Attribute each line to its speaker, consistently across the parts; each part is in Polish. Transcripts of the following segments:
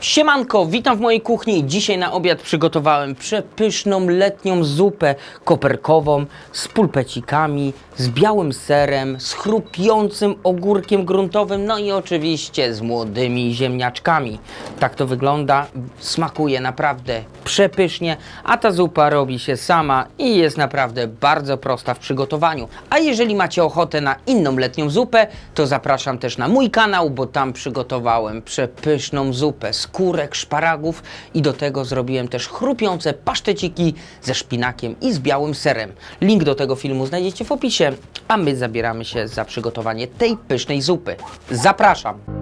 Speaker 1: Siemanko, witam w mojej kuchni. Dzisiaj na obiad przygotowałem przepyszną letnią zupę koperkową z pulpecikami, z białym serem, z chrupiącym ogórkiem gruntowym, no i oczywiście z młodymi ziemniaczkami. Tak to wygląda, smakuje naprawdę przepysznie, a ta zupa robi się sama i jest naprawdę bardzo prosta w przygotowaniu. A jeżeli macie ochotę na inną letnią zupę, to zapraszam też na mój kanał, bo tam przygotowałem przepyszną zupę z kurek, szparagów i do tego zrobiłem też chrupiące paszteciki ze szpinakiem i z białym serem. Link do tego filmu znajdziecie w opisie, a my zabieramy się za przygotowanie tej pysznej zupy. Zapraszam!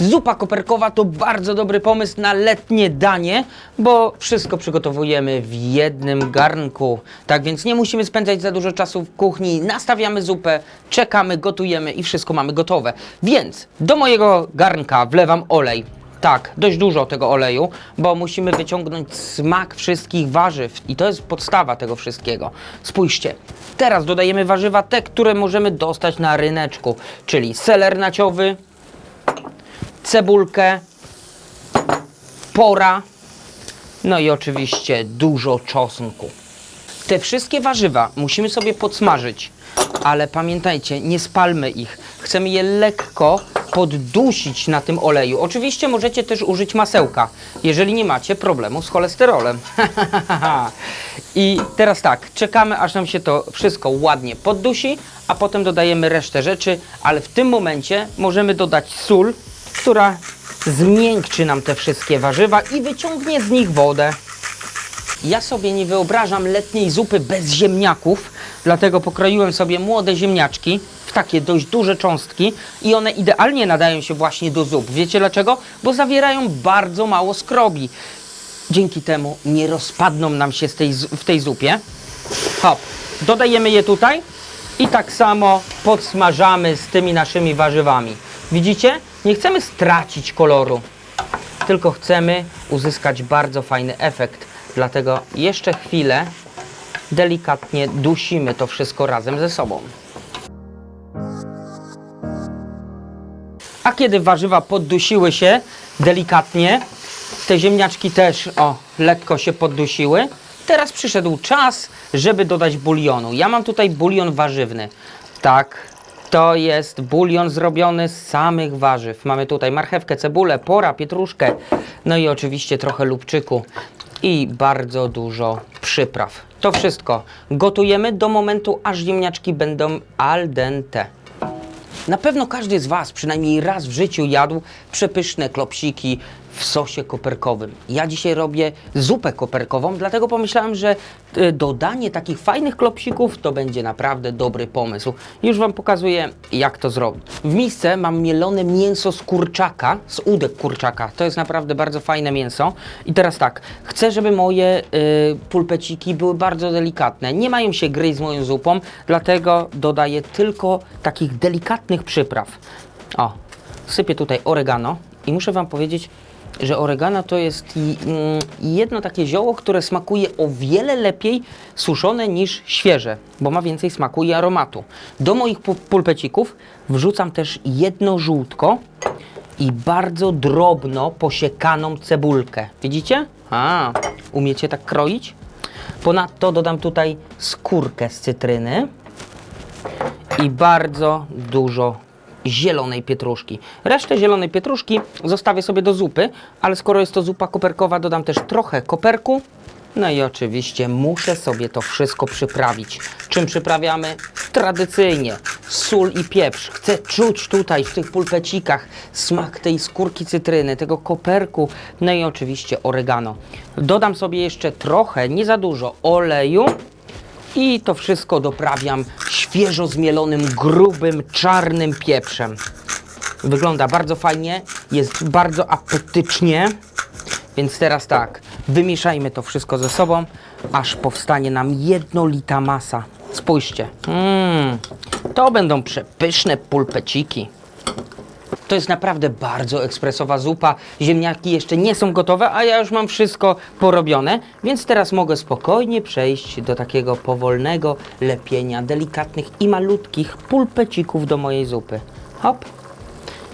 Speaker 1: Zupa koperkowa to bardzo dobry pomysł na letnie danie, bo wszystko przygotowujemy w jednym garnku. Tak więc nie musimy spędzać za dużo czasu w kuchni. Nastawiamy zupę, czekamy, gotujemy i wszystko mamy gotowe. Więc do mojego garnka wlewam olej. Tak, dość dużo tego oleju, bo musimy wyciągnąć smak wszystkich warzyw i to jest podstawa tego wszystkiego. Spójrzcie, teraz dodajemy warzywa te, które możemy dostać na ryneczku, czyli seler naciowy, cebulkę, pora, no i oczywiście dużo czosnku. Te wszystkie warzywa musimy sobie podsmażyć, ale pamiętajcie, nie spalmy ich. Chcemy je lekko poddusić na tym oleju. Oczywiście możecie też użyć masełka, jeżeli nie macie problemu z cholesterolem. I teraz tak, czekamy aż nam się to wszystko ładnie poddusi, a potem dodajemy resztę rzeczy, ale w tym momencie możemy dodać sól, która zmiękczy nam te wszystkie warzywa i wyciągnie z nich wodę. Ja sobie nie wyobrażam letniej zupy bez ziemniaków, dlatego pokroiłem sobie młode ziemniaczki w takie dość duże cząstki i one idealnie nadają się właśnie do zup. Wiecie dlaczego? Bo zawierają bardzo mało skrobi. Dzięki temu nie rozpadną nam się tej, w tej zupie. Hop, dodajemy je tutaj i tak samo podsmażamy z tymi naszymi warzywami. Widzicie? Nie chcemy stracić koloru, tylko chcemy uzyskać bardzo fajny efekt. Dlatego jeszcze chwilę delikatnie dusimy to wszystko razem ze sobą. A kiedy warzywa poddusiły się delikatnie, te ziemniaczki też o, lekko się poddusiły, teraz przyszedł czas, żeby dodać bulionu. Ja mam tutaj bulion warzywny. Tak, to jest bulion zrobiony z samych warzyw. Mamy tutaj marchewkę, cebulę, pora, pietruszkę, no i oczywiście trochę lubczyku i bardzo dużo przypraw. To wszystko gotujemy do momentu, aż ziemniaczki będą al dente. Na pewno każdy z Was przynajmniej raz w życiu jadł przepyszne klopsiki w sosie koperkowym. Ja dzisiaj robię zupę koperkową, dlatego pomyślałem, że e, dodanie takich fajnych klopsików to będzie naprawdę dobry pomysł. Już Wam pokazuję, jak to zrobić. W misce mam mielone mięso z kurczaka, z udek kurczaka. To jest naprawdę bardzo fajne mięso. I teraz tak, chcę, żeby moje y, pulpeciki były bardzo delikatne. Nie mają się gryźć z moją zupą, dlatego dodaję tylko takich delikatnych przypraw. O, sypię tutaj oregano i muszę Wam powiedzieć, że oregano to jest mm, jedno takie zioło, które smakuje o wiele lepiej suszone niż świeże, bo ma więcej smaku i aromatu. Do moich pu- pulpecików wrzucam też jedno żółtko i bardzo drobno posiekaną cebulkę. Widzicie? A, umiecie tak kroić? Ponadto dodam tutaj skórkę z cytryny i bardzo dużo zielonej pietruszki. Resztę zielonej pietruszki zostawię sobie do zupy, ale skoro jest to zupa koperkowa, dodam też trochę koperku. No i oczywiście muszę sobie to wszystko przyprawić. Czym przyprawiamy? Tradycyjnie. Sól i pieprz. Chcę czuć tutaj w tych pulpecikach smak tej skórki cytryny, tego koperku, no i oczywiście oregano. Dodam sobie jeszcze trochę, nie za dużo, oleju i to wszystko doprawiam świeżo zmielonym, grubym, czarnym pieprzem. Wygląda bardzo fajnie, jest bardzo apetycznie. Więc teraz tak, wymieszajmy to wszystko ze sobą, aż powstanie nam jednolita masa. Spójrzcie, mm, to będą przepyszne pulpeciki. To jest naprawdę bardzo ekspresowa zupa. Ziemniaki jeszcze nie są gotowe, a ja już mam wszystko porobione, więc teraz mogę spokojnie przejść do takiego powolnego lepienia delikatnych i malutkich pulpecików do mojej zupy. Hop.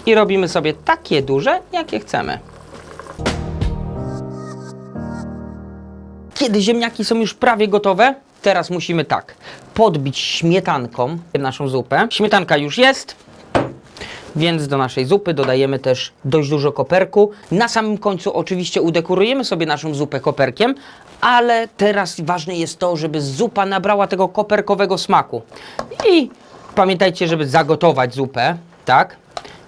Speaker 1: i robimy sobie takie duże, jakie chcemy. Kiedy ziemniaki są już prawie gotowe, teraz musimy tak, podbić śmietanką naszą zupę. Śmietanka już jest, więc do naszej zupy dodajemy też dość dużo koperku. Na samym końcu oczywiście udekorujemy sobie naszą zupę koperkiem, ale teraz ważne jest to, żeby zupa nabrała tego koperkowego smaku. I pamiętajcie, żeby zagotować zupę, tak?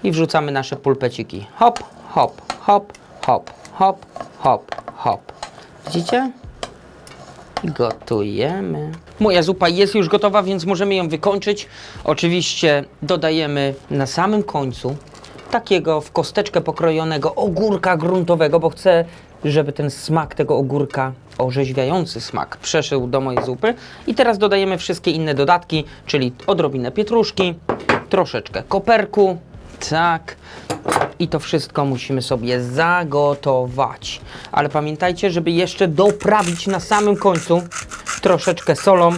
Speaker 1: I wrzucamy nasze pulpeciki. Hop, hop, hop, hop, hop, hop, hop. Widzicie? Gotujemy. Moja zupa jest już gotowa, więc możemy ją wykończyć. Oczywiście dodajemy na samym końcu takiego w kosteczkę pokrojonego ogórka gruntowego, bo chcę, żeby ten smak tego ogórka, orzeźwiający smak, przeszedł do mojej zupy. I teraz dodajemy wszystkie inne dodatki, czyli odrobinę pietruszki, troszeczkę koperku, tak. I to wszystko musimy sobie zagotować. Ale pamiętajcie, żeby jeszcze doprawić na samym końcu troszeczkę solą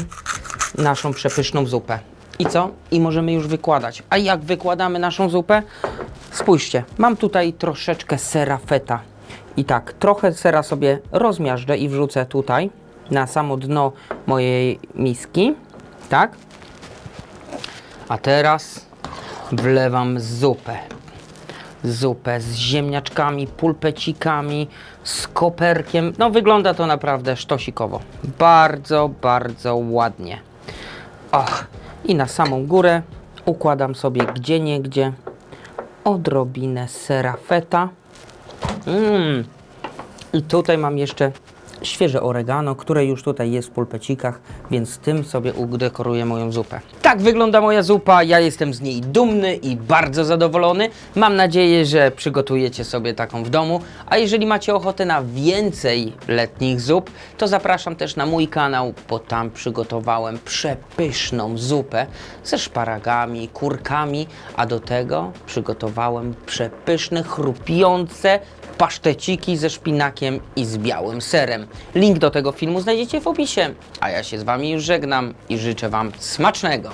Speaker 1: naszą przepyszną zupę. I co? I możemy już wykładać. A jak wykładamy naszą zupę? Spójrzcie, mam tutaj troszeczkę sera feta. I tak, trochę sera sobie rozmiażdżę i wrzucę tutaj na samo dno mojej miski. Tak? A teraz wlewam zupę. Zupę z ziemniaczkami, pulpecikami, z koperkiem. No wygląda to naprawdę sztosikowo. Bardzo, bardzo ładnie. Och, i na samą górę układam sobie gdzie niegdzie odrobinę sera feta. Mmm. I tutaj mam jeszcze świeże oregano, które już tutaj jest w pulpecikach, więc tym sobie udekoruję moją zupę. Tak wygląda moja zupa, ja jestem z niej dumny i bardzo zadowolony. Mam nadzieję, że przygotujecie sobie taką w domu, a jeżeli macie ochotę na więcej letnich zup, to zapraszam też na mój kanał, bo tam przygotowałem przepyszną zupę ze szparagami, kurkami, a do tego przygotowałem przepyszne, chrupiące paszteciki ze szpinakiem i z białym serem. Link do tego filmu znajdziecie w opisie. A ja się z Wami już żegnam i życzę Wam smacznego.